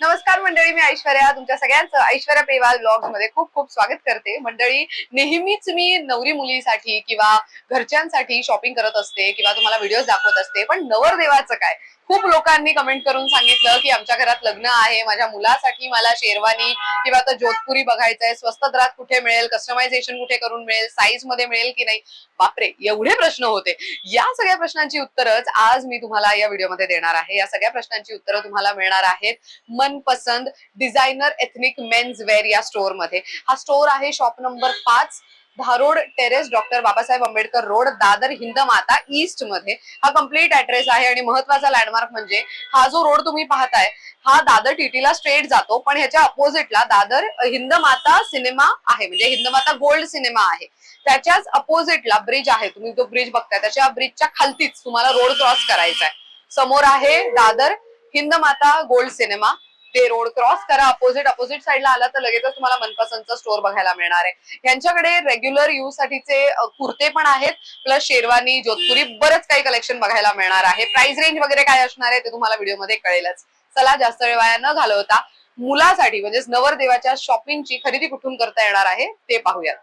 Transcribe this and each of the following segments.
नमस्कार मंडळी मी ऐश्वर्या. तुमच्या सगळ्यांचं ऐश्वर्या पेवाल ब्लॉगमध्ये खूप खूप स्वागत करते. मंडळी नेहमीच मी नवरी मुलीसाठी किंवा घरच्यांसाठी शॉपिंग करत असते किंवा तुम्हाला व्हिडिओ दाखवत असते पण नवरदेवाचं काय? खूप लोकांनी कमेंट करून सांगितलं की आमच्या घरात लग्न आहे माझ्या मुलासाठी मला शेरवानी किंवा आता जोधपुरी बघायचंय स्वस्त दरात कुठे मिळेल कस्टमायझेशन कुठे करून मिळेल साईजमध्ये मिळेल की नाही? बापरे एवढे प्रश्न होते. या सगळ्या प्रश्नांची उत्तरच आज मी तुम्हाला या व्हिडिओमध्ये देणार आहे. या सगळ्या प्रश्नांची उत्तरं तुम्हाला मिळणार आहेत मनपसंद डिझायनर एथनिक मेन्स वेअर या स्टोअरमध्ये हा स्टोअर आहे शॉप नंबर पाच. धारोड terrace doctor Babasaheb Ambedkar road Dadar Hindmata ईस्टमध्ये. हा कंप्लीट ऍड्रेस आहे आणि महत्त्वाचा लँडमार्क म्हणजे हा जो रोड तुम्ही पाहताय हा दादर टीटीला स्ट्रेट जातो पण ह्याच्या अपोजिटला दादर हिंदमाता सिनेमा आहे. म्हणजे हिंदमाता गोल्ड सिनेमा आहे. त्याच्याच अपोजिटला ब्रिज आहे. तुम्ही जो ब्रिज बघताय त्याच्या ब्रिजच्या खालतीच तुम्हाला रोड क्रॉस करायचा आहे समोर आहे दादर हिंदमाता गोल्ड सिनेमा ते रोड क्रॉस करा. अपोजिट अपोजिट साईडला आला तर लगेचच तुम्हाला मनपसंतचं स्टोअर बघायला मिळणार आहे. यांच्याकडे रेग्युलर यूज साठीचे कुर्ते पण आहेत. प्लस शेरवानी जोधपुरी बरंच काही कलेक्शन बघायला मिळणार आहे. प्राइस रेंज वगैरे काय असणार आहे ते तुम्हाला व्हिडिओमध्ये कळेलच. चला जास्त वेळ वाया न घालवता मुलासाठी म्हणजेच नवरदेवाच्या शॉपिंगची खरेदी कुठून करता येणार आहे ते पाहूयात.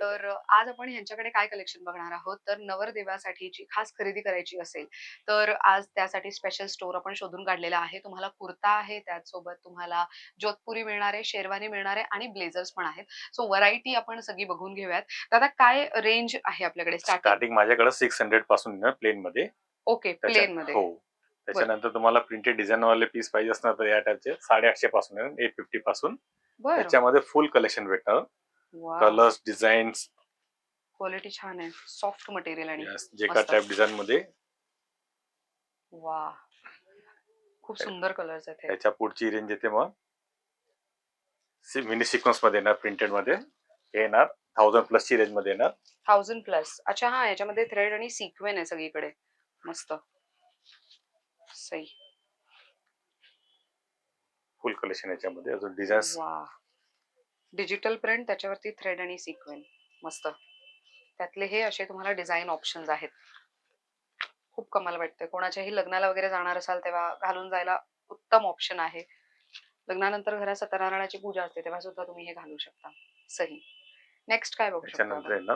तर आज आपण ह्यांच्याकडे काय कलेक्शन बघणार आहोत? तर नवरदेवासाठीची खास खरेदी करायची असेल तर आज त्यासाठी स्पेशल स्टोर आपण शोधून काढलेला आहे. तुम्हाला कुर्ता आहे त्याचसोबत तुम्हाला जोधपुरी मिळणार आहे शेरवानी मिळणार आहे आणि ब्लेझर्स पण आहेत. सो व्हरायटी आपण सगळी बघून घेऊयात. दादा काय रेंज आहे आपल्याकडे? स्टार्टिंग माझ्याकडे सिक्स हंड्रेडपासून प्लेन मध्ये. ओके प्लेन मध्ये. हो. त्याच्यानंतर तुम्हाला प्रिंटेड डिझाईन वाले पीस पाहिजे असणार तर या टाईपचे साडेआठशे पासून एट फिफ्टी पासून. बरं. त्याच्यामध्ये फुल कलेक्शन भेटणार. कलर्स डिझाईन्स क्वालिटी छान आहे. सॉफ्ट मटेरियल आणि जे का. टाईप डिझाईन मध्ये. वा खूप सुंदर कलर्स आहेत. त्याच्या पुढची रेंज येते मग. मिनी सिक्वन्समध्ये येणार प्रिंटेडमध्ये. येणार थाउजंड प्लस ची रेंजमध्ये येणार. थाउजंड प्लस अच्छा हा याच्यामध्ये थ्रेड आणि सिक्वेन आहे सगळीकडे. मस्त. सही. फुल कलेक्शन याच्यामध्ये. अजून डिझाईन्स वा डिजिटल प्रिंट त्याच्यावरती थ्रेड आणि सिक्वेन मस्त. त्यातले हे असे तुम्हाला डिझाईन ऑप्शन्स आहेत. खूप कमाल वाटतंय. कोणाच्याही लग्नाला वगैरे जाणार असाल तेव्हा घालून जायला उत्तम ऑप्शन आहे. लग्नानंतर घरात सत्यनारायणाची पूजा असते तेव्हा सुद्धा तुम्ही हे घालू शकता. सही. नेक्स्ट काय बघू शकता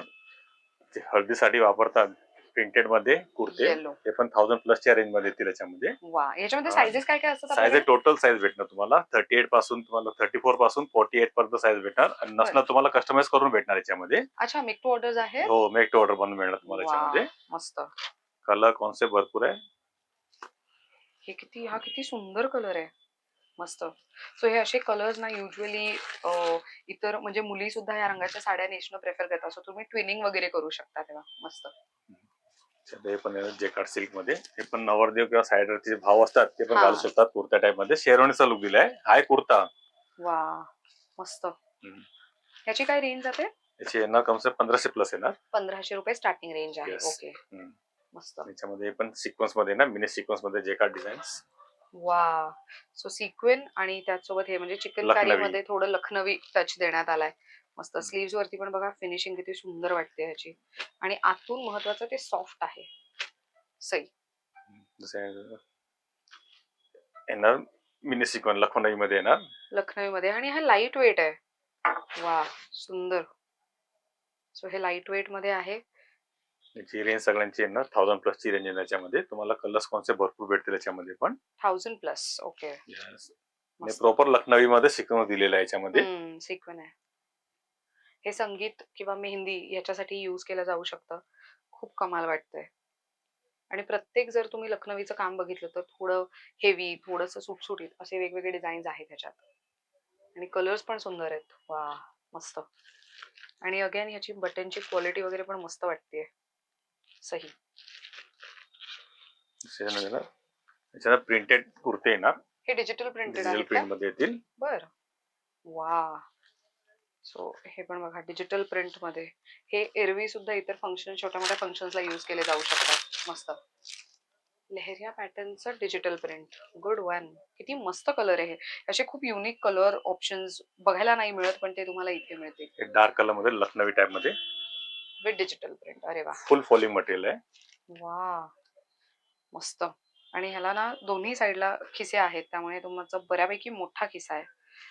हळदीसाठी वापरतात प्रिंटेडमध्ये कुर्ते. ते पण थाउजंड प्लसच्या रेंजमध्ये येतील याच्यामध्ये. वा याच्यामध्ये हा. सायझेस काय काय असतात साईज आपल्याकडे? टोटल साईज भेटणार तुम्हाला. थर्टी एटपासून तुम्हाला थर्टी फोरपासून फोर्टी एट पर्यंत साईज भेटणार. आणि नसणार तुम्हाला कस्टमाइज करून भेटणार याच्यामध्ये. अच्छा मेक टू ऑर्डर्स आहे हो मेक टू ऑर्डर बनवून मिळणार तुम्हाला वा, याच्यामध्ये. मस्त. कलर कॉन्सेप्ट भरपूर आहे. हे किती हा किती सुंदर कलर आहे. मस्त. सो हे असे कलर्स ना युजली इतर म्हणजे मुली सुद्धा या रंगाच्या साड्या नेसणं प्रेफर करतात. सो तुम्ही ट्विनिंग वगैरे करू शकता तेव्हा. मस्त. हे पण जेकार्ड सिल्कमध्ये. हे पण नवरदेव किंवा साईडवरचे भाव असतात ते पण हा. घालू शकतात कुर्त्या टाईपमध्ये. शेरवणीचा लुक दिलाय. हाय कुर्ता. वा मस्त. याची काय रेंज जाते? याची येणार कॉन्सेप्ट पंधराशे प्लस येणार पंधराशे रुपये स्टार्टिंग रेंज आहे. Yes. Okay hmm. मस्त. याच्यामध्ये हे पण सिक्वन्समध्ये येणार मिनी सिक्वन्समध्ये जेकार्ड डिझाईन्स वा. सो सिक्वेन आणि त्याचसोबत हे म्हणजे चिकन लखनवी. मध्ये थोडं लखनवी टच देण्यात आलाय. मस्त. स्लीव्स वरती पण बघा फिनिशिंग किती सुंदर वाटते ह्याची. आणि आतून महत्वाचं ते सॉफ्ट आहे. सई. येणार मिनी सिक्वनमध्ये येणार. लखनवी मध्ये आणि हा लाइट वेट आहे. वा सुंदर. सो हे लाइट वेटमध्ये आहे. याची रेंज सगळ्यांची येणार. थाउजंड प्लस ची रेंज येणार याच्यामध्ये. तुम्हाला कलर्स कॉन्सेप्ट भरपूर भेटतील याच्यामध्ये पण. Thousand plus okay proper Lucknowi मध्ये शिकवून दिलेलं आहे याच्यामध्ये. सिक्वेन आहे. हे संगीत किंवा मेहंदी याच्यासाठी युज केलं जाऊ शकतं. खूप कमाल वाटतंय. आणि प्रत्येक जर तुम्ही लखनवीचं काम बघितलं तर थोडं हेवी थोडंसं सुटसुटीत असे वेगवेगळे डिझाईन्स आहेत ह्याच्यात आणि कलर्स पण सुंदर आहेत. वा मस्त. आणि अगेन ह्याची बटनची क्वालिटी वगैरे पण मस्त वाटतेय. सही. प्रिंटेड कुर्ते येणार. हे डिजिटल प्रिंटेड प्रिंटमध्ये येतील. बर. वा सो हे पण बघा डिजिटल प्रिंटमध्ये. हे एरवी सुद्धा इतर फंक्शन छोट्या मोठ्या फंक्शन्सला यूज केले जाऊ शकतात. मस्त. लेहरिया पॅटर्नचं डिजिटल प्रिंट गुड वन किती मस्त कलर आहे हे. असे खूप युनिक कलर ऑप्शन्स बघायला नाही मिळत पण ते तुम्हाला इथे मिळतील. हे डार्क कलरमध्ये लखनवी टाईपमध्ये. विथ डिजिटल प्रिंट अरे वा. फुल फॉलिंग मटेरियल आहे. वा. मस्त. आणि ह्याला ना दोन्ही साईडला खिसे आहेत. त्यामुळे तुमचा बऱ्यापैकी मोठा खिसा आहे.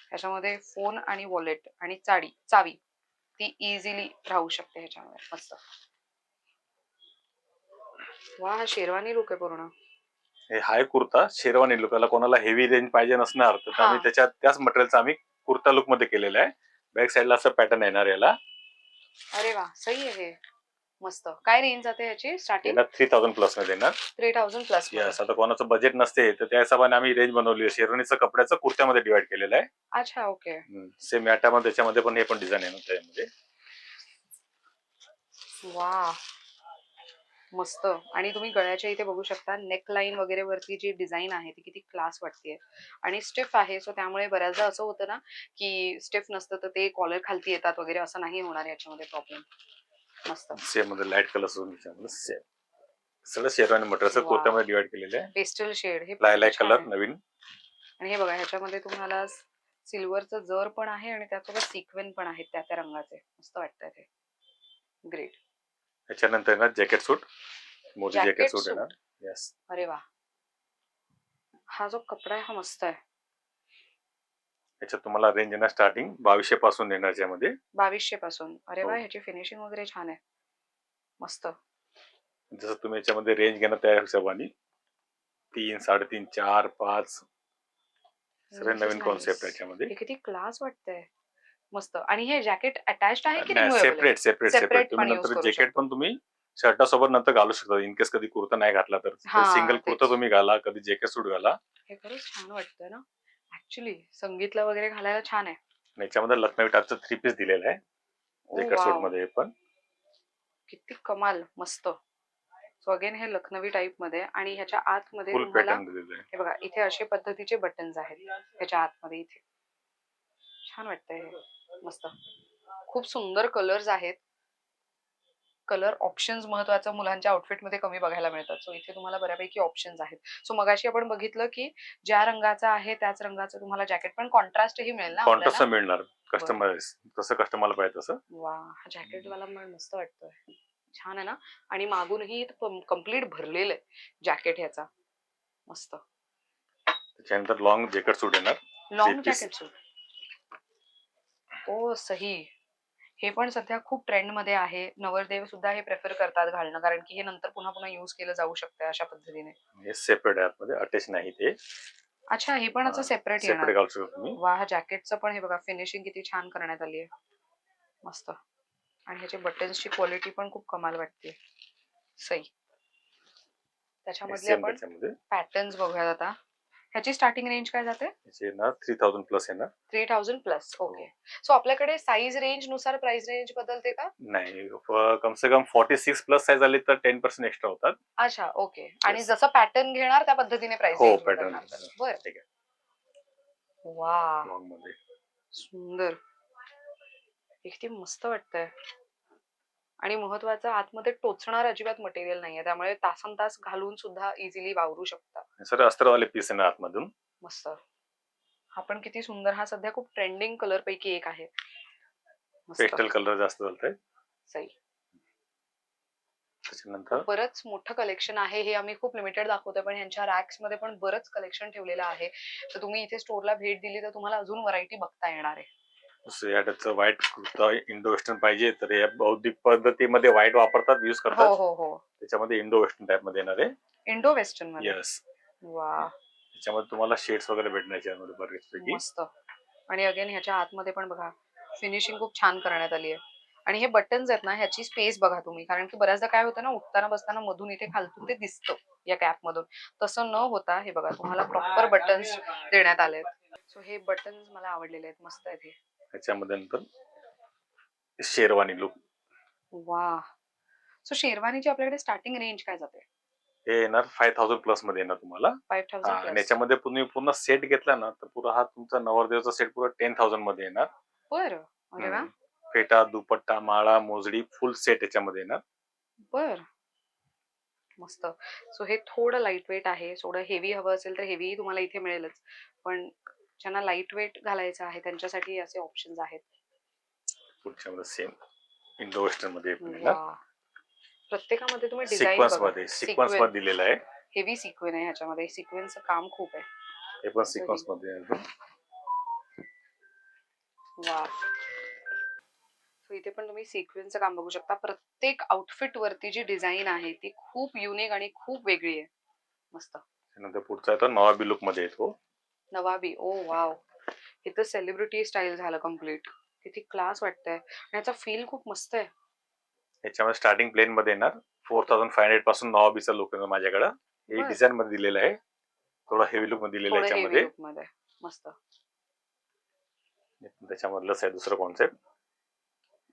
ह्याच्यामध्ये फोन आणि वॉलेट आणि चाडी चावी ती इझिली राहू शकते ह्याच्यामध्ये. मस्त. वा हा शेरवानी लुक आहे पूर्ण. हे हाय कुर्ता शेरवानी लुकाला कोणाला हेवी रेंज पाहिजे नसणार तर हा. आम्ही त्याच्यात त्याच मटेरियलचा आम्ही कुर्ता लुकमध्ये केलेला आहे. बॅक साईडला असं पॅटर्न येणार याला. अरे वा सही आहे हे. मस्त. काय रेंज जाते ह्याची स्टार्टिंग थ्री थाउजंड प्लसमध्ये येणार थ्री थाउजंड प्लस यस आता कोणाचं बजेट नसते तर त्या हिशोबाने आम्ही रेंज बनवली आहे. शेरवानीचं कपड्याचं कुर्त्यामध्ये डिवाइड केलेलं आहे. अच्छा ओके सेम याटामध्ये त्याच्यामध्ये पण हे पण डिझाईन आहे ना त्यामध्ये. वा मस्त. आणि तुम्ही गळ्याच्या इथे बघू शकता नेक लाईन वगैरे वरती जी डिझाईन आहे ती किती क्लास वाटते आणि स्टिफ आहे सो त्यामुळे बऱ्याचदा असं होतं ना की स्टिफ नसतं तर ते कॉलर खालती येतात वगैरे असं नाही होणार याच्यामध्ये प्रॉब्लेम मस्त. सेममध्ये लाइट कलर त्याच्यामध्ये सेम सगळं शेरवानी मटेरियल Wow. कुर्त्यामध्ये डिवाइड केलेलं आहे. पेस्टल शेड हे लाय लाइट छान कलर. नवीन. आणि हे बघा ह्याच्यामध्ये तुम्हाला सिल्वरचं जर पण आहे आणि त्यासोबत सिक्वेन पण आहेत त्या त्या रंगाचे. मस्त वाटतंय ते. ग्रेट त्याच्यानंतर येणार jacket suit Modi Jacket jacket suit. येणार. येस अरे वा. हा जो कपडा आहे हा मस्त आहे. याच्यात तुम्हाला रेंज येणार स्टार्टिंग बावीसशे पासून येणार याच्यामध्ये. बावीसशे पासून अरे वा हो. ह्याची फिनिशिंग वगैरे छान आहे. मस्त. जसं तुम्ही याच्यामध्ये रेंज घेणार त्या हिशोबाने तीन साडेतीन चार पाच सगळे नवीन nice. कॉन्सेप्ट याच्यामध्ये. हे किती क्लास वाटतंय. मस्त. आणि हे जॅकेट अटॅच्ड आहे की removable आहे? सेपरेट सेपरेट Separate सेपरेट पण तुम्ही use नंतर करू जॅकेट पण तुम्ही शर्टासोबत नंतर घालू शकता. इन केस कधी कुर्ता नाही घातला तर. हा, सिंगल तेच. कुर्ता तुम्ही घाला कधी जॅकेट सूट घाला. हे खरंच छान वाटतंय ना. ऍक्च्युली संगीतला वगैरे घालायला छान आहे. आणि याच्यामध्ये लखनवी टाईपचं थ्री पीस दिलेलं आहे. Oh, wow. मध्ये पण. किती कमाल मस्त. सो अगेन हे लखनवी टाईपमध्ये आणि ह्याच्या आतमध्ये फुल तुम्हाला पॅटर्न दिलेलं आहे. हे बघा इथे असे पद्धतीचे बटन्स आहेत. ह्याच्या आतमध्ये इथे. छान वाटतंय हे. मस्त. खूप सुंदर कलर्स आहेत. कलर ऑप्शन्स महत्वाचं मुलांच्या आउटफिटमध्ये कमी बघायला मिळतात. सो इथे तुम्हाला बऱ्यापैकी ऑप्शन्स आहेत. सो मगाशी आपण बघितलं की ज्या रंगाचा आहे त्याच रंगाचं तुम्हाला जॅकेट पण कॉन्ट्रास्टही मिळेल ना कॉन्ट्रास्ट? मिळणार. कस्टमाइज जसं कस्टमरला पाहिजे तसं. वा जॅकेट वाला मला मस्त वाटतोय. छान आहे ना? आणि मागूनही कंप्लीट भरलेलं आहे जॅकेट ह्याचा. मस्त. त्याच्यानंतर लॉंग जॅकेट सूट येणार. लॉंग. जॅकेट सूट ओ सही. हे पण सध्या खूप ट्रेंडमध्ये आहे. नवरदेव सुद्धा हे प्रेफर करतात घालणं कारण की हे नंतर पुन्हा पुन्हा युज केलं जाऊ शकतं अशा पद्धतीने. सेपरेट अटॅच नाही ते. अच्छा हे पण असं हा, सेपरेट येणार. वा हा जॅकेटचं पण हे बघा फिनिशिंग किती छान करण्यात आली आहे. मस्त. आणि ह्याचे बटन्सची क्वालिटी पण खूप कमाल वाटते. सही त्याच्यामधले सेम आपण त्याच्यामध्ये. पॅटर्न्स बघूयात आता. ह्याची स्टार्टिंग रेंज काय जाते? याचे येणार थ्री थाउजंड प्लस येणार. Three thousand plus. Okay so आपल्याकडे साईज रेंजनुसार प्राइस रेंज बदलते का? नाही फ- कम से कम फॉर्टी सिक्स प्लस साईज आली तर टेन पर्सेंट एक्स्ट्रा होतात. अच्छा ओके आणि Yes. जसं पॅटर्न घेणार त्या पद्धतीने प्राइस हो पॅटर्न बर. ठीक आहे. वा लॉंगमध्ये. सुंदर. किती मस्त वाटतंय. आणि महत्वाचं आतमध्ये टोचणार अजिबात मटेरियल नाहीये. त्यामुळे तासन तास घालून सुद्धा इझिली वावरू शकता सर अस्त्रवाले पीस येणार आतमधून? मस्त. हा पण किती सुंदर. हा सध्या खूप ट्रेंडिंग कलर पैकी एक आहे. पेस्टल कलर जास्त चालतंय? सही बरंच मोठं कलेक्शन आहे. हे आम्ही खूप लिमिटेड दाखवतोय पण ह्यांच्या रॅक्समध्ये पण बरंच कलेक्शन ठेवलेलं आहे. तर तुम्ही इथे स्टोरला भेट दिली तर तुम्हाला अजून व्हरायटी बघता येणार आहे. दुसरं या टाईपचं व्हाईट कुर्ता इंडो वेस्टर्न पाहिजे तर या बौद्धिक पद्धतीमध्ये व्हाईट वापरतात युज हो करतात. हो हो त्याच्यामध्ये इंडो वेस्टर्न टाईपमध्ये येणार. आहे इंडो वेस्टर्नमध्ये? येस वा. त्याच्यामध्ये तुम्हाला शेड्स वगैरे भेटणार याच्यामध्ये बरेचपैकी. मस्त. आणि अगेन ह्याच्या आतमध्ये पण बघा फिनिशिंग खूप छान करण्यात आली आहे आणि हे बटन्स आहेत ना ह्याची स्पेस बघा तुम्ही कारण की बऱ्याचदा काय होतं ना उठताना बसताना मधून इथे खालतून ते दिसतं या कॅप मधून. तसं न होता हे बघा तुम्हाला प्रॉपर बटन्स देण्यात आले आहेत सो हे बटन्स मला आवडलेले आहेत मस्त आहेत हे. त्याच्यामध्ये नंतर शेरवानी लुक वा सो शेरवानीची आपल्याकडे स्टार्टिंग रेंज काय जाते? हे येणार फाईव्ह थाउजंड प्लसमध्ये येणार तुम्हाला. हा, आणि याच्यामध्ये तुम्ही पूर्ण सेट घेतला ना तर पुरा हा तुमचा नवरदेवचा सेट पुरा टेन थाउजंडमध्ये येणार. बर. अरे वा. हम्म. फेटा दुपट्टा माळा मोजडी फुल सेट याच्यामध्ये येणार. बर. मस्त. सो हे थोडं लाइट वेट आहे. थोडं हेवी हवं असेल तर हेवी तुम्हाला इथे मिळेलच. पण ज्यांना लाइट वेट घालायचं आहे त्यांच्यासाठी असे ऑप्शन्स आहेत. पुढच्यामध्ये सेम इंडो वेस्टर्नमध्ये पण येणार वा. प्रत्येकामध्ये तुम्ही डिझाईन सिक्वन्समध्ये सिक्वन्समध्ये दिलेला आहे. हेवी सिक्वेन आहे ह्याच्यामध्ये. सिक्वेन्सचं काम खूप आहे. हे पण सिक्वन्समध्ये आहे. वा. सो इथे पण तुम्ही सिक्वेन्सचं काम बघू शकता. प्रत्येक आउटफिट वरती जी डिझाईन आहे ती खूप युनिक आणि खूप वेगळी आहे. मस्त. त्यानंतर पुढचा येतो नवाबी लुकमध्ये येतो. नवाबी. Oh wow. इथं सेलिब्रिटी स्टाईल झालं कंप्लीट किती क्लास वाटतंय. आणि याचा फील खूप मस्त आहे. याच्यामध्ये स्टार्टिंग प्लेन मध्ये येणार. फोर थाउजंड फाय हंड्रेडपासून नवाबीचा लुक येणार माझ्याकडे. हे बरं. डिझाईन मध्ये दिलेलं आहे. थोडा हेवी लुकमध्ये दिलेलं आहे थोडं याच्यामध्ये. मध्ये. मस्त. त्याच्यामधलंच आहे दुसरं कॉन्सेप्ट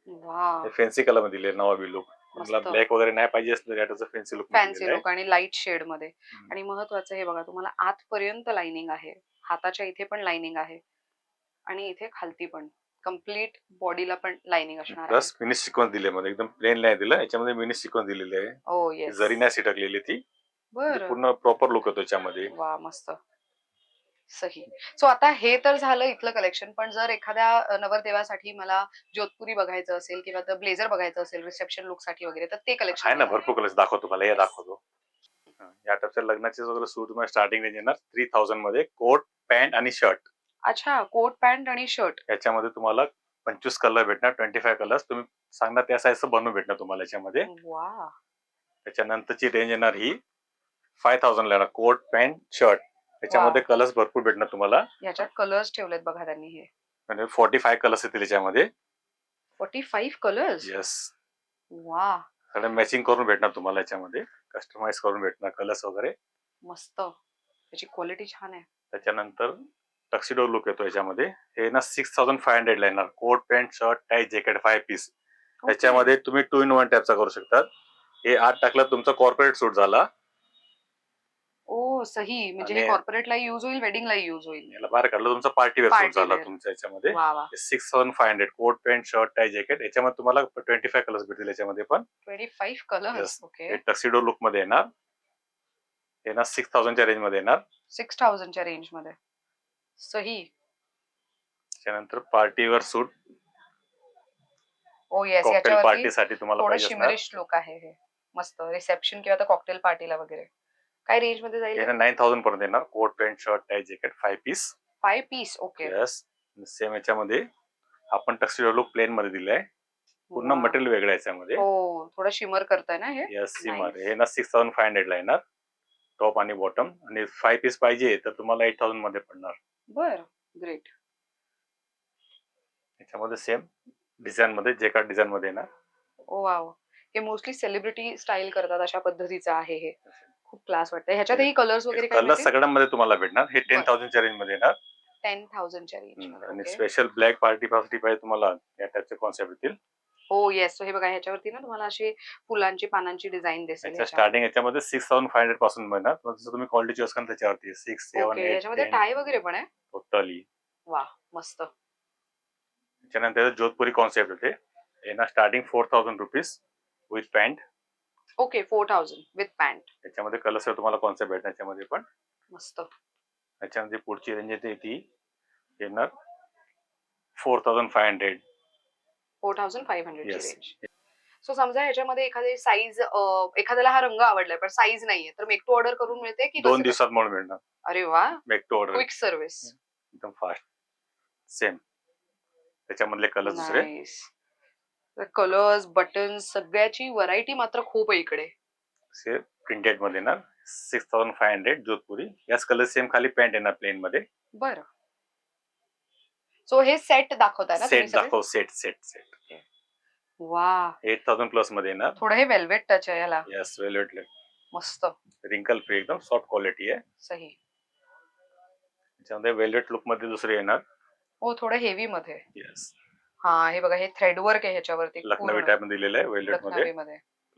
वा फॅन्सी कलरमध्ये दिले नवाबी लुक मला मस्त. ब्लॅक वगैरे नाही पाहिजे असलं याचं फॅन्सी लुक फॅन्सी लुक आणि लाइट शेडमध्ये. आणि महत्वाचं हे बघा तुम्हाला आतपर्यंत लाइनिंग आहे. हाताच्या इथे पण लाइनिंग आहे. आणि इथे खालती पण. कंप्लीट बॉडीला पण लाइनिंग असणार प्लस मिनी सिक्वन्स दिले मध्ये एकदम प्लेन नाही दिलं. याच्यामध्ये मिनी सिक्वन्स दिलेली आहे. ओ येस जरी नाही सिटकलेली ती म्हणजे बर. पूर्ण प्रॉपर लुक येतो याच्यामध्ये. वा मस्त. सही. सो आता हे तर झालं इथलं कलेक्शन पण जर एखाद्या नवरदेवासाठी मला जोधपुरी बघायचं असेल किंवा ब्लेझर बघायचं असेल रिसेप्शन लुकसाठी वगैरे तर ते आहे ना कलेक्शन भरपूर कलर्स दाखवतो मला हे. दाखवतो. या टाईपच्या लग्नाचे वगैरे सूट तुम्हाला स्टार्टिंग रेंज येणार. थ्री थाउजंडमध्ये कोट पॅन्ट आणि शर्ट. अच्छा कोट पॅन्ट आणि शर्ट. याच्यामध्ये तुम्हाला पंचवीस कलर भेटणार ट्वेंटी फाय कलर्स. तुम्ही सांगणार त्या साईजचं बनवून भेटणार तुम्हाला याच्यामध्ये. वा त्याच्यानंतरची रेंज येणार ही फाय थाउजंड येणार कोट पॅन्ट शर्ट. याच्यामध्ये कलर्स भरपूर भेटणार तुम्हाला. याच्यात कलर्स ठेवलेत बघा त्यांनी हे. म्हणजे फोर्टी फाय कलर्स येतील याच्यामध्ये. फोर्टी फाईव्ह कलर्स येस वा मॅचिंग करून भेटणार तुम्हाला याच्यामध्ये. कस्टमाइज करून भेटणार कलर्स वगैरे. मस्त. त्याची क्वालिटी छान आहे. त्याच्यानंतर टक्सिडो लुक येतो याच्यामध्ये. हे ना सिक्स थाउजंड फाय हंड्रेड येणार. Coat pant shirt tie jacket five piece त्याच्यामध्ये तुम्ही टू इन वन टाईपचा करू शकतात. हे आत टाकलं तुमचा कॉर्पोरेट सूट झाला. ओ सही. म्हणजे हे आणि- कॉर्पोरेटला युज होईल वेडिंगला युज होईल. याला बाहेर काढलं तुमचा पार्टी वेअर सूट Party झाला wear. तुमच्या याच्यामध्ये. वा वा. Six thousand five hundred coat pant shirt tie jacket याच्यामध्ये तुम्हाला ट्वेंटी फाय कलर्स भेटतील याच्यामध्ये पण. Twenty five colours Yes. Okay हे टक्सिडो लुकमध्ये येणार. हे ना सिक्स थाउजंडच्या रेंजमध्ये येणार. सिक्स थाउजंडच्या रेंजमध्ये. सही. त्याच्यानंतर पार्टीवर सूट ओ येस कॉकटेल याच्यावरती पार्टीसाठी तुम्हाला थोडं पाहिजे असणार. शिमरिश लुक आहे हे. मस्त. रिसेप्शन किंवा कॉकटेल पार्टीला वगैरे. काय रेंजमध्ये जाईल? नाईन थाउजंड पर्यंत येणार. Coat pant shirt tie jacket five piece five piece okay yes same याच्यामध्ये आपण टक्सिडो लुक प्लेन मध्ये दिलाय. पूर्ण मटेरियल वेगळं याच्यामध्ये. हो थोडं शिमर करताय ना हे? Yes Nice. हे ना सिक्स थाउजंड फाय हंड्रेड ला येणार. टॉप आणि बॉटम आणि फाय पीस पाहिजे तर तुम्हाला एट थाउजंडमध्ये पडणार. बर. ग्रेट याच्यामध्ये सेम डिझाईन मध्ये जे का डिझाईन मध्ये येणार. ओ वाव हे मोस्टली सेलिब्रिटी स्टाईल करतात अशा पद्धतीचं आहे हे. खूप क्लास वाटतं ह्याच्यातही कलर्स वगैरे कलर सगळ्यामध्ये तुम्हाला भेटणार. हे टेन. थाउजंडच्या रेंजमध्ये येणार. टेन थाउजंडच्या हम्म, आणि range special black party party पाहिजे तुम्हाला या टाईपचे कॉन्सेप्ट येतील. हो येस हे बघा ह्याच्यावरती ना तुम्हाला अशी फुलांची पानांची डिझाईन दिसेल स्टार्टिंग याच्यामध्ये सिक्स थाउजंड फाय हंड्रेडपासून मिळणार. जसं तुम्ही क्वालिटी चूज करा त्याच्यावरती सिक्स सेव्हन ओके याच्यामध्ये टाय वगैरे पण आहे? टोटली वा मस्त. त्याच्यानंतर जोधपुरी कॉन्सेप्ट येते हे ना starting four thousand rupees with pant okay four thousand with pant त्याच्यामध्ये कलर्स तुम्हाला कॉन्सेप्ट भेटणार त्याच्यामध्ये पण. मस्त. त्याच्यामध्ये पुढची रेंज येते ती येणार four thousand five hundred four thousand five हंड्रेडची Yes. Range so समजा ह्याच्यामध्ये एखादी साईज एखाद्याला हा रंग आवडलाय पण साईज नाहीये तर मेक टू ऑर्डर करून मिळते की दोन? दिवसात म्हणून मिळणार. अरे वा. Make to order quick service एकदम फास्ट सेम त्याच्यामधले कलर दुसरे. कलर्स बटन सगळ्याची व्हरायटी मात्र खूप आहे इकडे. से प्रिंटेडमध्ये येणार. Six thousand five hundred Jodhpuri. याच कलर सेम खाली पॅन्ट येणार प्लेन मध्ये. बरं. सो हे सेट दाखवताय ना तुम्ही सेट सगळे? दाखव सेट सेट सेट वा एट थाउजंड प्लसमध्ये येणार. थोडं हे वेल्वेट टच आहे याला. यस वेलवेट मस्त. रिंकल फ्री एकदम सॉफ्ट क्वालिटी आहे. सही. त्याच्यामध्ये वेलवेट लुकमध्ये दुसरे येणार. हो थोडं हेवी मध्ये. येस हा हे बघा हे थ्रेड वर्क आहे ह्याच्यावरती लखनवी मध्ये दिलेलं आहे वेलवेटमध्ये.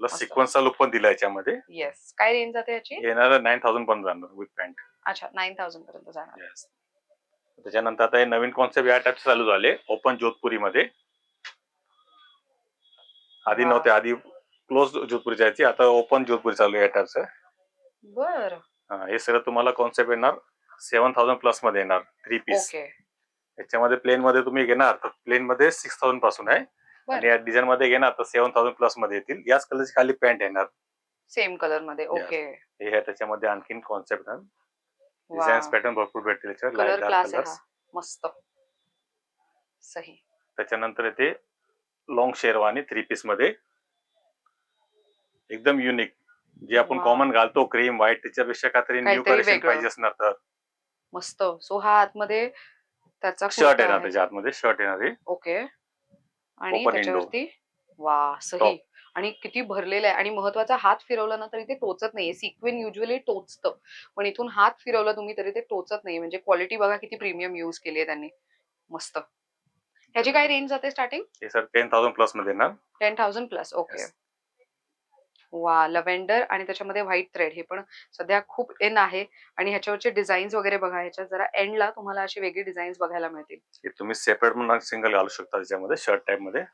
प्लस. सिक्वन्सचा लुक पण दिला याच्यामध्ये. येस काय रेंज जाते याची? येणार नाईन थाउजंड पण जाणार विथ पॅन्ट अच्छा नाईन थाउजंड पर्यंत जाणार. येस त्याच्यानंतर आता हे नवीन कॉन्सेप्ट या टाईपचे चालू झाले ओपन जोधपुरी मध्ये आधी. नव्हते आधी क्लोज जोधपुरी जायची आता ओपन जोधपुरी चालू आहे या टाईपचं बर. हा, सगळं तुम्हाला कॉन्सेप्ट येणार. सेव्हन थाउजंड प्लसमध्ये येणार थ्री पीस ओके याच्यामध्ये प्लेन मध्ये तुम्ही घेणार तर प्लेन मध्ये सिक्स थाउजंडपासून आहे. आणि या डिझाईन मध्ये घेणार तर सेव्हन थाउजंड प्लसमध्ये येतील. याच कलरची खाली पॅन्ट येणार. सेम कलरमध्ये. ओके हे आहे त्याच्यामध्ये आणखीन कॉन्सेप्ट डिझाईन्स पॅटर्न भरपूर भेटतील याच्यावर. मस्त. सही. त्याच्यानंतर येते लॉंग शेरवानी थ्री पीसमध्ये. एकदम युनिक जे आपण. कॉमन घालतो क्रीम व्हाईट त्याच्यापेक्षा काहीतरी न्यू कलेक्शन. पाहिजे असणार तर. मस्त. सो हा आतमध्ये त्याचा शर्ट येणार. त्याच्या आतमध्ये शर्ट येणार आहे. ओके. आणि Open त्याच्यावरती वा सही. Top. आणि किती भरलेला आहे. आणि महत्त्वाचा हात फिरवला ना तरी ते टोचत नाहीये. सिक्वेन युजली टोचतं. पण इथून हात फिरवला तुम्ही तरी ते टोचत नाही म्हणजे क्वालिटी बघा किती प्रीमियम युज केली आहे त्यांनी. मस्त. ह्याची काय रेंज जाते स्टार्टिंग हे सर टेन थाउजंड प्लसमध्ये येणार. Ten thousand plus okay Yes. वा लव्हेंडर आणि त्याच्यामध्ये व्हाईट थ्रेड हे पण सध्या खूप इन आहे. आणि ह्याच्यावरचे डिझाईन्स वगैरे बघा ह्याच्यात जरा एंडला तुम्हाला अशी वेगळी डिझाईन्स बघायला मिळतील. तुम्ही सेपरेट म्हणून सिंगल घालू शकता त्याच्यामध्ये शर्ट टाईपमध्ये.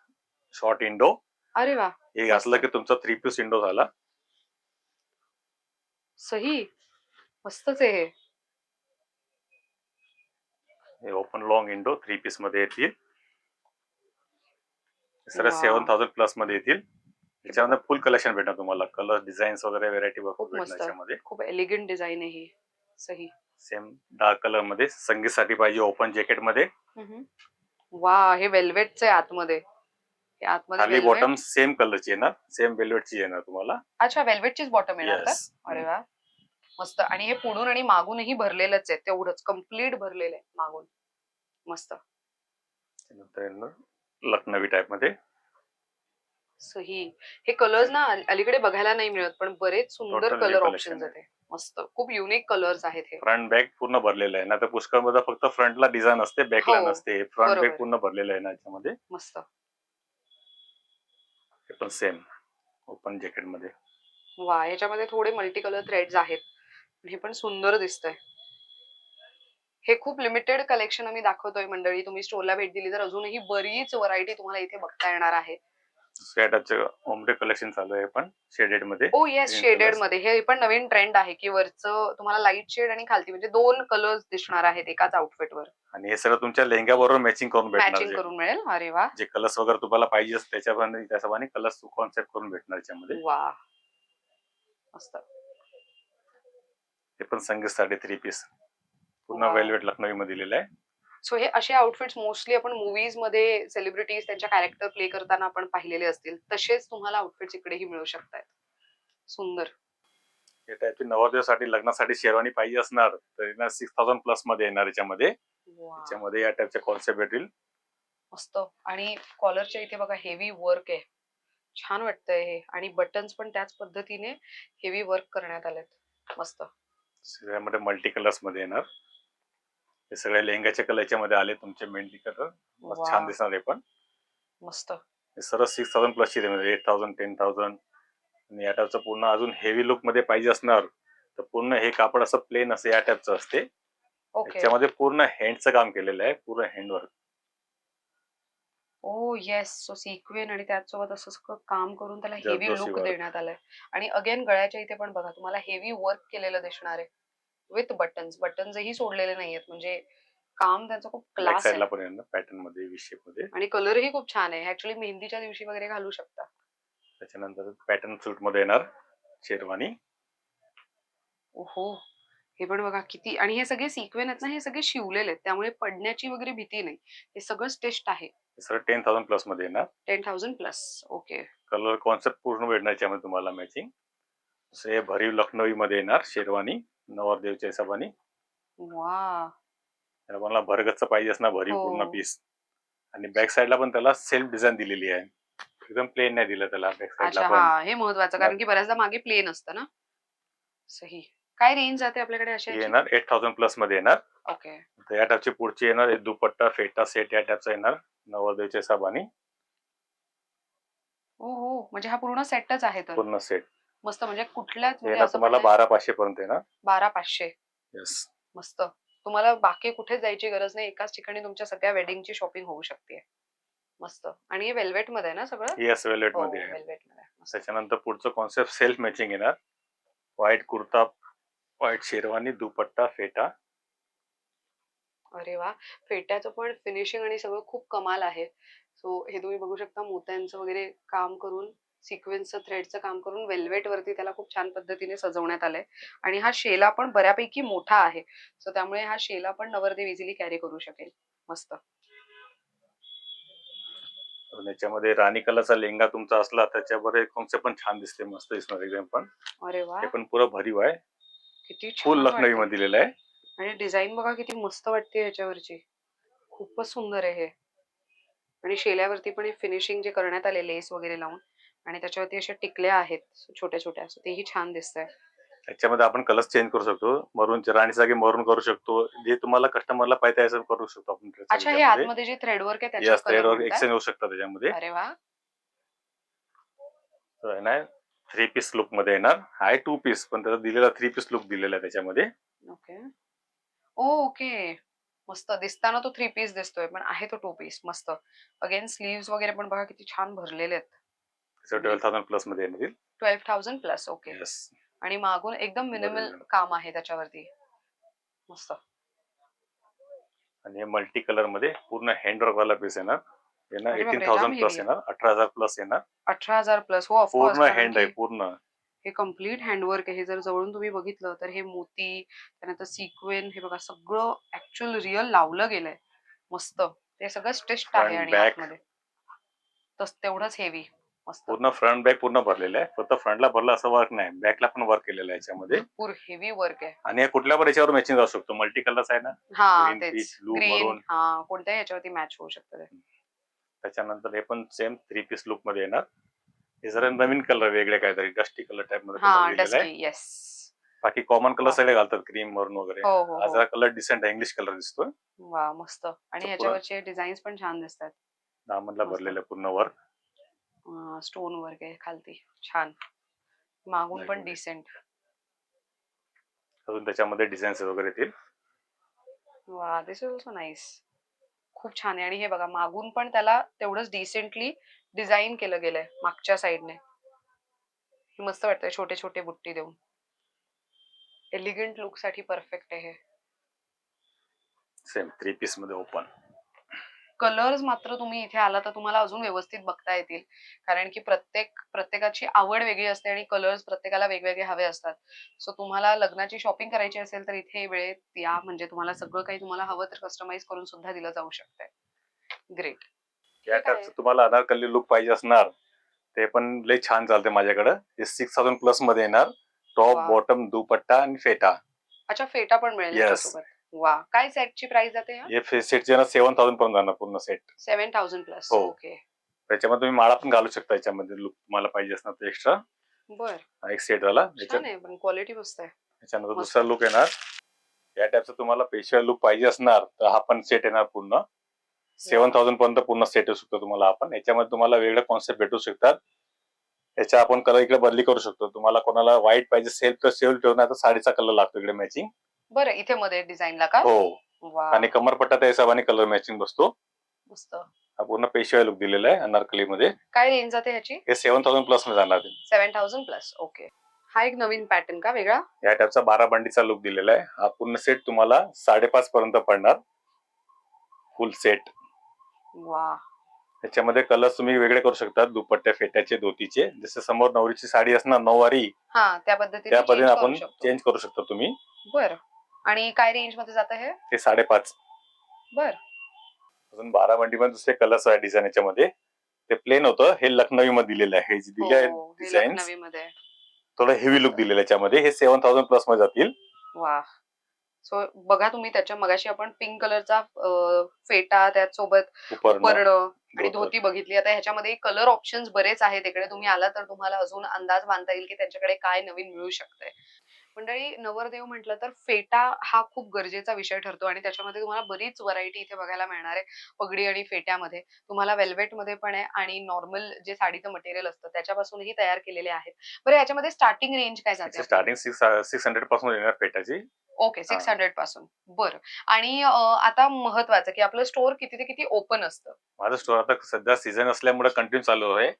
शॉर्ट इंडो अरे वा हे घातलं की तुमचा थ्री पीस इंडो झाला. सही मस्तच आहे हे. ओपन लॉंग इंडो थ्री पीसमध्ये येतील. सर. सेव्हन थाउजंड प्लसमध्ये येतील. त्याच्यामध्ये फुल कलेक्शन भेटणार तुम्हाला. कलर डिझाईन्स वगैरे व्हेरायटी खूप भेटणार मस्त. खूप एलिगंट डिझाईन आहे ही. सही. सेम डार्क कलरमध्ये संगीतसाठी पाहिजे ओपन जॅकेटमध्ये. वा हे वेल्वेटचं आहे आतमध्ये. हे आतमध्ये खाली velvet. बॉटम सेम कलरची येणार. सेम वेल्वेटची येणार तुम्हाला. अच्छा वेल्वेटचीच बॉटम येणार का? येस अरे वा. मस्त. आणि हे पुढून आणि मागूनही भरलेलंच आहे. तेवढंच. कंप्लीट भरलेलं आहे मागून. मस्त. येणार लखनवी टाइपमध्ये. सही. हे कलर्स ना अल- अलीकडे बघायला नाही मिळत पण बरेच सुंदर Totally कलर collection ऑप्शन आहे. आहेत मस्त. खूप युनिक कलर्स आहेत हे. फ्रंट बॅक पूर्ण भरलेलं आहे. ना तर पुष्कळमध्ये फक्त फ्रंटला डिझाईन असते बॅकला हो, नसते. फ्रंट बरोबर. बॅक पूर्ण भरलेलं आहे ना याच्यामध्ये? मस्त. हे पण सेम ओपन जॅकेटमध्ये वा याच्यामध्ये थोडे मल्टी कलर थ्रेड्स आहेत. हे पण सुंदर दिसतंय. हे खूप लिमिटेड कलेक्शन आम्ही दाखवतोय मंडळी. तुम्ही स्टोरला भेट दिली तर अजूनही बरीच व्हरायटी तुम्हाला इथे बघता येणार आहे. टाईपचे ओमडे कलेक्शन चालू आहे पण शेडेडमध्ये. Oh yes Green shaded. मध्ये. हे पण नवीन ट्रेंड आहे की वरचं तुम्हाला लाइट शेड आणि खालती म्हणजे दोन कलर्स दिसणार आहेत एकाच आउटफिट वर. आणि हे सगळं तुमच्या लेंग्या बरोबर मॅचिंग करून भेटणार मॅचिंग जे- करून मिळेल? अरे वा. जे कलर्स वगैरे तुम्हाला पाहिजे असते त्याच्याप्रमाणे त्याच्याप्रमाणे कलर्स कॉन्सेप्ट करून भेटणार याच्यामध्ये. वा. मस्त. हे पण संगीतसाठी थ्री पीस पूर्ण. वेल्वेट लखनवी मध्ये दिलेलं आहे. सो हे असे आउटफिट्स मोस्टली आपण मुव्हीजमध्ये सेलिब्रिटीज त्यांच्या कॅरेक्टर प्ले करताना आपण पाहिलेले असतील. तसेच तुम्हाला आउटफिट्स इकडेही मिळू शकतात सुंदर. हे नवरदेवासाठी लग्नासाठी शेरवानी पाहिजे असणार. तर सिक्स थाउजंड प्लसमध्ये येणार याच्यामध्ये. याच्यामध्ये या टाईपचे कॉन्सेप्ट भेटेल. मस्त. आणि कॉलरच्या इथे बघा हेवी वर्क आहे. छान वाटतंय हे. आणि बटन्स पण त्याच पद्धतीने हेवी वर्क करण्यात आलेत. मस्त. मल्टी कलर्समध्ये येणार. हे सगळे लेहंगाच्या कलर याच्यामध्ये आले तुमचे मेहंदी कलर. छान दिसणार आहे पण. मस्त. हे सर्व सिक्स थाउजंड प्लसची म्हणजे एट थाउजंड टेन थाउजंड आणि या टाईपचं पूर्ण अजून हेवी लुकमध्ये पाहिजे असणार. तर पूर्ण हे कापड असं प्लेन असं या टाईपचं असते. ओके त्याच्यामध्ये पूर्ण हँडचं काम केलेलं आहे. पूर्ण handwork oh yes so sequin आणि त्याचसोबत असं सगळं काम करून त्याला हेवी लुक. देण्यात आलंय. आणि अगेन गळ्याच्या इथे पण बघा तुम्हाला हेवी वर्क केलेलं दिसणार आहे. With buttons. बटन्सही सोडलेले नाहीयेत. म्हणजे काम त्यांचं खूप क्लास आहे पॅटर्नमध्ये वी शेपमध्ये आणि कलरही खूप छान आहे. ऍक्च्युली मेहंदीच्या दिवशी वगैरे घालू शकता. त्याच्यानंतर पॅटर्न सूटमध्ये येणार शेरवानी. ओहो. हे पण बघा किती आणि हे सगळे सिक्वेन आहेत ना हे सगळे शिवलेले आहेत. त्यामुळे पडण्याची वगैरे भीती नाही. हे सगळं स्टेस्ट आहे. टेन थाउजंड प्लसमध्ये येणार. Ten thousand plus okay colour concept पूर्ण भेटणार याच्यामध्ये तुम्हाला मॅचिंग हे भरीव लखनवी मध्ये येणार शेरवानी. नवरदेवच्या हिशोबाने. वा त्याला मला भरगतचं पाहिजे असणार भरीव हो. पूर्ण पीस आणि बॅक साईडला पण त्याला सेल्फ डिझाईन दिलेली आहे. एकदम प्लेन नाही दिलं त्याला बॅक अच्छा साईडला पण. हा हे महत्वाचं कारण की बऱ्याचदा मागे प्लेन असतं ना? सही. काय रेंज जाते आपल्याकडे ही अशा येणार एट थाउजंड प्लसमध्ये येणार. ओके तर या टाईपची पुढची येणार एक दुपट्टा फेटा सेट या टाईपचा येणार नवरदेवच्या हिशोबाने. हो हो म्हणजे हा पूर्ण सेटच आहे तर. पूर्ण सेट मस्त म्हणजे कुठल्याच म्हणजे तुम्हाला नाही, बारा पाचशे पर्यंत येणार बारा पाचशे. येस मस्त. तुम्हाला बाकी कुठेच जायची गरज नाही एकाच ठिकाणी तुमच्या सगळ्या वेडिंगची शॉपिंग होऊ शकते. मस्त. आणि हे वेल्वेटमध्ये आहे ना सगळं? येस हो मध्ये आहे. वेल्वेटमध्ये आहे. मस्त. त्याच्यानंतर पुढचं कॉन्सेप्ट सेल्फ मॅचिंग येणार व्हाईट कुर्ता व्हाईट शेरवानी दुपट्टा फेटा. अरे वा. फेट्याचं पण फिनिशिंग आणि सगळं खूप कमाल आहे. सो हे तुम्ही बघू शकता मोत्यांचं वगैरे काम करून सिक्वेन्सचं थ्रेडचं काम करून वेल्वेट वरती त्याला खूप छान पद्धतीने सजवण्यात आलंय. आणि हा शेला पण बऱ्यापैकी मोठा आहे. सो त्यामुळे हा शेला पण नवरदेव इझिली कॅरी करू शकेल. मस्त. याच्यामध्ये राणी कलरचा लेंगा तुमचा असला त्याच्यावर कॉन्सेप्ट पण छान दिसते. मस्त दिसणार एकदम पण. अरे वा. हे पण पुरं भरीव आहे. किती फुल छान लखनवी. मध्ये दिलेलं आहे. आणि डिझाईन बघा किती मस्त वाटते ह्याच्यावरची खूपच सुंदर आहे हे. आणि शेल्यावरती पण फिनिशिंग जे करण्यात आले लेस वगैरे लावून. आणि त्याच्यावरती अशा टिकल्या आहेत छोट्या छोट्या तेही छान दिसतंय. त्याच्यामध्ये आपण कलर चेंज करू शकतो मरूनच्या राणीच्या जागी मरून करू शकतो जे तुम्हाला कस्टमरला पाहिजे असं करू शकतो आपण अच्छा हे. आतमध्ये जे आहे त्याच्यावर thread color work म्हणताय? एक्सचेंज होऊ शकतं त्याच्यामध्ये. अरे वा. आहे थ्री पीस लुकमध्ये येणार. आहे टू पीस पण त्याचा दिलेला थ्री पीस लुक दिलेला आहे त्याच्यामध्ये. ओके. Oh okay. मस्त. दिसताना तो थ्री पीस दिसतोय पण आहे तो टू पीस मस्त. अगेन स्लीव्स वगैरे पण बघा किती छान भरलेले आहेत. ट्वेल्व थाउजंड प्लसमध्ये येणार twelve thousand plus okay yes आणि मागून एकदम मिनिमल. काम आहे त्याच्यावरती. मस्त. आणि मल्टी कलरमध्ये पूर्ण हँडवर्क वाला पीस येणार. येणार एटीन थाउजंड प्लस. येणार. अठरा हजार प्लस येणार. अठरा हजार प्लस हो पूर्ण हँड आहे पूर्ण. हे कंप्लीट हँडवर्क आहे. हे जर जवळून तुम्ही बघितलं तर हे मोती त्यानंतर सिक्वेन हे बघा सगळं ऍक्च्युअल रिअल लावलं गेलंय. मस्त. ते सगळं स्टिच्ड आहे आणि तेवढंच हेवी मस्त. पूर्ण फ्रंट बॅक पूर्ण भरलेलं आहे. फक्त फ्रंटला भरलं असं वर्क नाही. बॅकला पण वर्क केलेलं आहे याच्यामध्ये. भरपूर हेवी वर्क आहे. आणि हे कुठल्या पण याच्यावर मॅचिंग जाऊ शकतो. मल्टी कलर्स आहे ना. हा Green, तेच. peach, blue, green maroon. हा कोणत्याही याच्यावरती मॅच होऊ शकतं ते. त्याच्यानंतर हे पण सेम थ्री पीस लुकमध्ये येणार. हे जरा नवीन कलर वेगळे काहीतरी डस्टी कलर टाइपमध्ये हा colour दिलेला आहे. डस्टी येस बाकी कॉमन कलर. सगळे घालतात क्रीम मरून वगैरे. हो हो हा हो. जरा कलर डिसेंट आहे. इंग्लिश कलर दिसतोय. वा मस्त. आणि ह्याच्यावरचे डिझाईन्स पण छान दिसतात. दामनला. भरलेलं पूर्ण वर्क स्टोन वर्क आहे खालती. छान. मागून पण डिसेंट अजून त्याच्यामध्ये डिझाईन्स वगैरे येतील? वा दिस इज ऑल्सो नाईस खूप छान आहे. आणि हे बघा मागून पण त्याला तेवढंच डिसेंटली डिझाईन केलं गेलंय मागच्या साईडने मस्त वाटतंय छोटे छोटे बुट्टी देऊन. एलिगंट लुकसाठी परफेक्ट आहे हे. सेम थ्री पीसमध्ये ओपन कलर्स मात्र तुम्ही इथे आला तर तुम्हाला अजून व्यवस्थित बघता येतील. कारण की प्रत्येक प्रत्येकाची आवड वेगळी असते आणि कलर्स प्रत्येकाला वेगवेगळे हवे असतात. सो तुम्हाला लग्नाची शॉपिंग करायची असेल तर इथे वेळेत या म्हणजे तुम्हाला सगळं काही तुम्हाला हवं तर कस्टमाइज करून सुद्धा दिलं जाऊ शकतंय. ग्रेट या. टाईपचं तुम्हाला अनारकली लुक पाहिजे असणार. ते पण लय छान चालते माझ्याकडे. हे सिक्स थाउजंड प्लसमध्ये येणार. टॉप. बॉटम दुपट्टा आणि फेटा. अच्छा फेटा पण मिळेल वा काय सेटची प्राइस जाते हे सेटचे ना सेव्हन थाउजंड पर्यंत जाणार पूर्ण सेट सेव्हन थाउजंड प्लस हो. ओके त्याच्यामध्ये तुम्ही माळा पण घालू शकता याच्यामध्ये लुक तुम्हाला पाहिजे असणार तर एक्स्ट्रा बर. एक सेट झाला छान याच्या- आहे पण क्वालिटी मस्त आहे. त्याच्यानंतर मस्त. दुसरा लुक येणार. या टाईपचा तुम्हाला पेशल लुक पाहिजे असणार तर हा पण सेट येणार पूर्ण. सेव्हन थाउजंड पर्यंत पूर्ण सेट येऊ शकतो तुम्हाला आपण. याच्यामध्ये तुम्हाला वेगळे कॉन्सेप्ट भेटू शकतात. याच्या आपण कलर इकडे बदली करू शकतो. तुम्हाला कोणाला व्हाईट पाहिजे सेल्फ तर सेल्फ ठेवणार तर साडीचा कलर लागतो इकडे मॅचिंग बरं इथे मध्ये डिझाईनला का? हो. वा. आणि कमरपट्टा त्या हिशोबाने कलर मॅचिंग बसतो. मस्त. हा पूर्ण पेशवाय लुक दिलेला आहे अनारकली मध्ये काय रेंज जाते ह्याची? हे सेव्हन थाउजंड प्लसमध्ये जाणार ते. सेव्हन थाउजंड प्लस ओके हा एक नवीन पॅटर्न का वेगळा? या टाईपचा बारा बंडीचा लुक दिलेला आहे. हा पूर्ण सेट तुम्हाला साडेपाच पर्यंत पडणार. फुल सेट वा. त्याच्यामध्ये कलर तुम्ही वेगळे करू शकता. दुपट्ट्या फेट्याचे धोतीचे. जसे समोर नवरीची साडी असणार नऊवारी हा त्या पद्धतीने त्या पद्धतीने change करू आपण शकतो. चेंज करू शकतो तुम्ही. बर. आणि काय रेंजमध्ये जातं हे? हे साडेपाच. बर. अजून बारा बंडीमध्ये दुसरे कलर्स आहे डिझाईन याच्यामध्ये. ते प्लेन होतं. हे लखनवी मध्ये दिलेलं आहे. हे जे दिले आहे हो, हे मध्ये थोडं हेवी लुक दिलेलं आहे याच्यामध्ये. हे सेव्हन थाउजंड प्लसमध्ये जातील. वा. सो बघा तुम्ही त्याच्या मगाशी आपण पिंक कलरचा फेटा त्याचसोबत उपरणं पर्ण आणि धोतर. धोती बघितली. आता ह्याच्यामध्ये कलर ऑप्शन्स बरेच आहेत. इकडे तुम्ही आला तर तुम्हाला अजून अंदाज बांधता येईल की त्यांच्याकडे काय नवीन मिळू शकतंय. मंडळी नवरदेव म्हटलं तर फेटा हा खूप गरजेचा विषय ठरतो आणि त्याच्यामध्ये तुम्हाला बरीच व्हरायटी इथे बघायला मिळणार आहे. पगडी आणि फेट्यामध्ये. तुम्हाला वेल्वेटमध्ये पण आहे आणि नॉर्मल जे साडीचं मटेरियल असतं त्याच्यापासूनही तयार केलेले आहेत. बरं याच्यामध्ये स्टार्टिंग रेंज काय जाते स्टार्टिंग सिक्स हंड्रेडपासून येणार फेटाची ओके सिक्स. हंड्रेडपासून. बरं. आणि आता महत्वाचं की आपलं स्टोअर किती ते किती ओपन असतं? माझं स्टोर आता सध्या सीझन असल्यामुळे कंटिन्यू चालू आहे.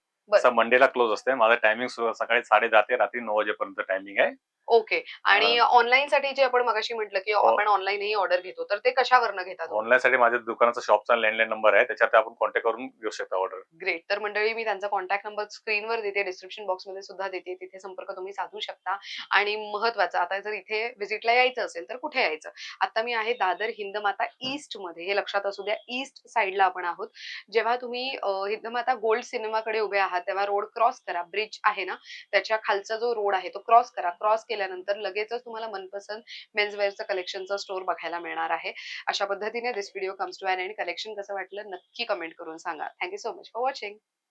मंडेला क्लोज असते माझं टायमिंग सकाळी साडे दहा ते रात्री नऊ वाजेपर्यंत टायमिंग आहे. ओके. आणि ऑनलाईन साठी जे आपण मगाशी म्हटलं की हो. आपण ऑनलाईनही ऑर्डर घेतो तर ते कशावरनं घेतात ऑनलाईन साठी माझ्या दुकानाचा शॉपचा लँडलाईन नंबर आहे त्याच्यात आपण कॉन्टॅक्ट करून घेऊ शकता ऑर्डर ग्रेट. तर मंडळी मी त्यांचा कॉन्टॅक्ट नंबर स्क्रीनवर देते डिस्क्रिप्शन बॉक्समध्ये सुद्धा देते तिथे संपर्क तुम्ही साधू शकता. आणि महत्वाचं आता जर इथे व्हिजिटला यायचं असेल तर कुठे यायचं? आता मी आहे दादर हिंदमाता ईस्टमध्ये हे लक्षात असू द्या ईस्ट साईडला आपण आहोत. जेव्हा तुम्ही हिंदमाता गोल्ड सिनेमाकडे उभे आहात तेव्हा रोड क्रॉस करा. ब्रिज आहे ना? त्याच्या खालचा जो रोड आहे तो क्रॉस करा. क्रॉस केल्यानंतर लगेचच तुम्हाला मनपसंत मेन्सवेअरचं कलेक्शनचं स्टोर बघायला मिळणार आहे. अशा पद्धतीने this video comes to end collection कसं वाटलं नक्की कमेंट करून सांगा. Thank you so much for watching